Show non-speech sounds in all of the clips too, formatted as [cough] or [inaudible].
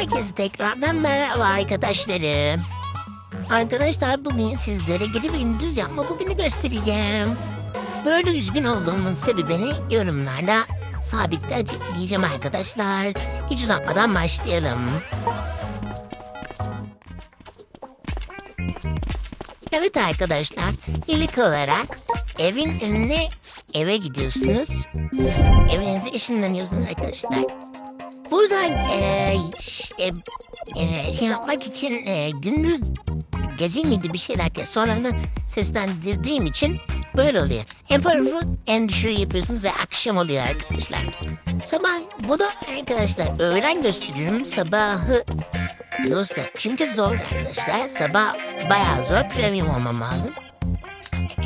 Herkese tekrardan merhaba arkadaşlarım. Arkadaşlar bugün sizlere gece gündüz yapma bugünü göstereceğim. Böyle üzgün olduğumun sebebini yorumlarda sabitle açıklayacağım arkadaşlar. Hiç uzatmadan başlayalım. Evet arkadaşlar, ilk olarak evin önüne eve gidiyorsunuz. Evinize ışınlanıyorsunuz arkadaşlar. Buradan ş- e, e, şey yapmak için e, gündüz gece miydi bir şeyler ki sonra da seslendirdiğim için böyle oluyor. Hem paragrafı en düşüğü yapıyorsunuz ve akşam oluyor arkadaşlar. Sabah bu da arkadaşlar öğlen gösteriyorum sabahı dostlar. Çünkü zor arkadaşlar sabah bayağı zor premium olmam lazım.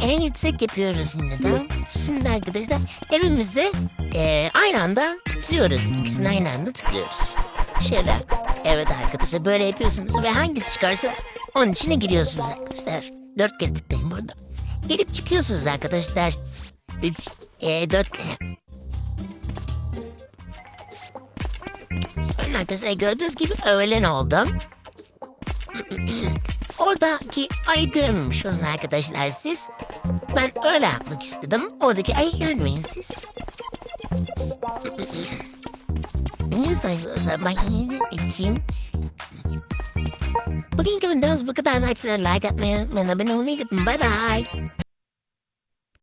En yüksek yapıyoruz yine de. Şimdi arkadaşlar evimize e, aynı anda tıklıyoruz. İkisini aynı anda tıklıyoruz. Şöyle. Evet arkadaşlar böyle yapıyorsunuz ve hangisi çıkarsa onun içine giriyorsunuz arkadaşlar. Dört kere tıklayın burada. Girip çıkıyorsunuz arkadaşlar. Üç, e, dört kere. Sonra arkadaşlar gördüğünüz gibi öğlen oldu. [clears throat] Oradaki ayı görmemişsiniz arkadaşlar siz. Ben öyle yapmak istedim. Oradaki ayı görmeyin siz. biliyorsanız bakmayı için. Bugünkü videomuz bu kadar. Aksine like atmayı unutmayın. Abone olmayı unutmayın. me, bay.